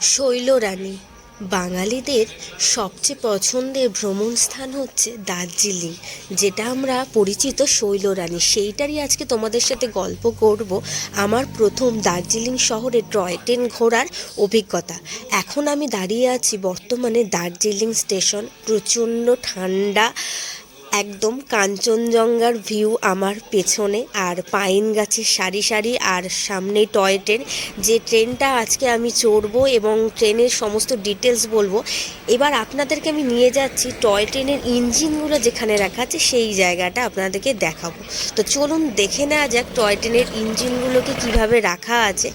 শৈলরানি, বাঙালিদের সবচেয়ে পছন্দের ভ্রমণ স্থান হচ্ছে দার্জিলিং, যেটা আমরা পরিচিত শৈলরানি। সেইটারই আজকে তোমাদের সাথে গল্প করব আমার প্রথম দার্জিলিং শহরে টয় ট্রেন ঘোরার অভিজ্ঞতা। এখন আমি দাঁড়িয়ে আছি বর্তমানে দার্জিলিং স্টেশন, প্রচণ্ড ঠান্ডা একদম কাঞ্চনজঙ্ঘার ভিউ আমার পেছনে আর পাইন গাছের সারি সারি আর সামনে টয় ট্রেন। যে ট্রেনটা আজকে আমি চড়বো এবং ট্রেনের সমস্ত ডিটেলস বলব, এবার আপনাদেরকে আমি নিয়ে যাচ্ছি টয় ট্রেনের ইঞ্জিনগুলো যেখানে রাখা আছে সেই জায়গাটা আপনাদেরকে দেখাবো। তো চলুন দেখে নেওয়া যাক টয় ট্রেনের ইঞ্জিনগুলোকে কীভাবে রাখা আছে।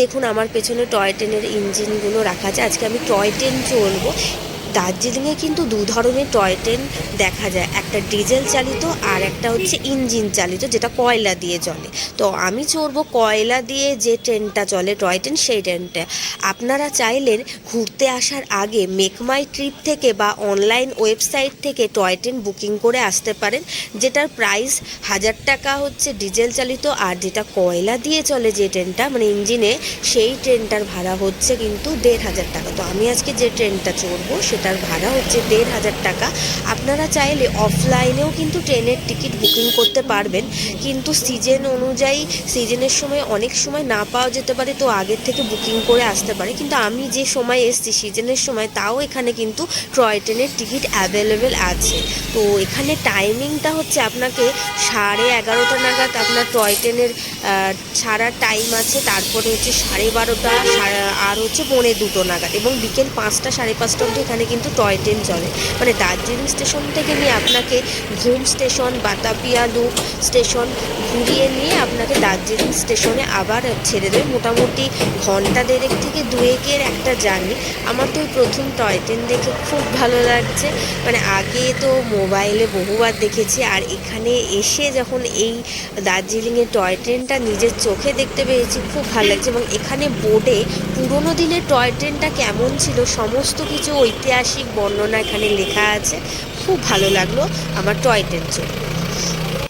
দেখুন আমার পেছনে টয় ট্রেনের ইঞ্জিনগুলো রাখা আছে। আজকে আমি টয় ট্রেন চলবো দার্জিলিংয়ে কিন্তু দু ধরনের টয় ট্রেন দেখা যায়। একটা ডিজেল চালিত আর একটা হচ্ছে ইঞ্জিন চালিত, যেটা কয়লা দিয়ে চলে। তো আমি চড়বো কয়লা দিয়ে যে ট্রেনটা চলে, টয় ট্রেন, সেই ট্রেনটা। আপনারা চাইলেন ঘুরতে আসার আগে মেক মাই ট্রিপ থেকে বা অনলাইন ওয়েবসাইট থেকে টয় ট্রেন বুকিং করে আসতে পারেন, যেটার প্রাইস হাজার টাকা হচ্ছে ডিজেল চালিত আর যেটা কয়লা দিয়ে চলে যে ট্রেনটা মানে ইঞ্জিনে, সেই ট্রেনটার ভাড়া হচ্ছে কিন্তু দেড় হাজার টাকা। তো আমি আজকে যে ট্রেনটা চড়বো সেটার ভাড়া হচ্ছে দেড় হাজার টাকা। আপনারা চাইলে অফলাইনেও কিন্তু ট্রেনের টিকিট বুকিং করতে পারবেন। কিন্তু সিজন অনুযায়ী সিজনের সময় অনেক সময় না পাওয়া যেতে পারে, তো আগের থেকে বুকিং করে আসতে পারে। কিন্তু আমি যে সময় এসেছি সিজনের সময়, তাও এখানে কিন্তু টয় ট্রেনের টিকিট অ্যাভেলেবেল আছে। তো এখানে টাইমিংটা হচ্ছে আপনাকে সাড়ে এগারোটা নাগাদ আপনার টয় ট্রেনের ছাড়ার টাইম আছে। তারপরে হচ্ছে সাড়ে বারোটা আর হচ্ছে পৌনে দুটো নাগাদ এবং বিকেল পাঁচটা, সাড়ে পাঁচটা অবধি এখানে কিন্তু টয় ট্রেন চলে। মানে দার্জিলিং স্টেশন থেকে নিয়ে আপনাকে ঘুম স্টেশন, বাতাপিয়া লুপ স্টেশন ঘুরিয়ে নিয়ে আপনাকে দার্জিলিং স্টেশনে আবার ছেড়ে দেবে। মোটামুটি ঘণ্টা দেড়েক থেকে দুয়েকের একটা জার্নি। আমার তো প্রথম টয় ট্রেন দেখে খুব ভালো লাগছে। মানে আগে তো মোবাইলে বহুবার দেখেছি, আর এখানে এসে যখন এই দার্জিলিংয়ের টয় ট্রেনটা নিজের চোখে দেখতে পেয়েছি, খুব ভালো লাগছে। এবং এখানে বোর্ডে পুরোনো দিনের টয় ট্রেনটা কেমন ছিল, সমস্ত কিছু ঐতিহাসিক বর্ণনা এখানে লেখা আছে। খুব ভালো লাগল আমার টয় ট্রেন চড়ে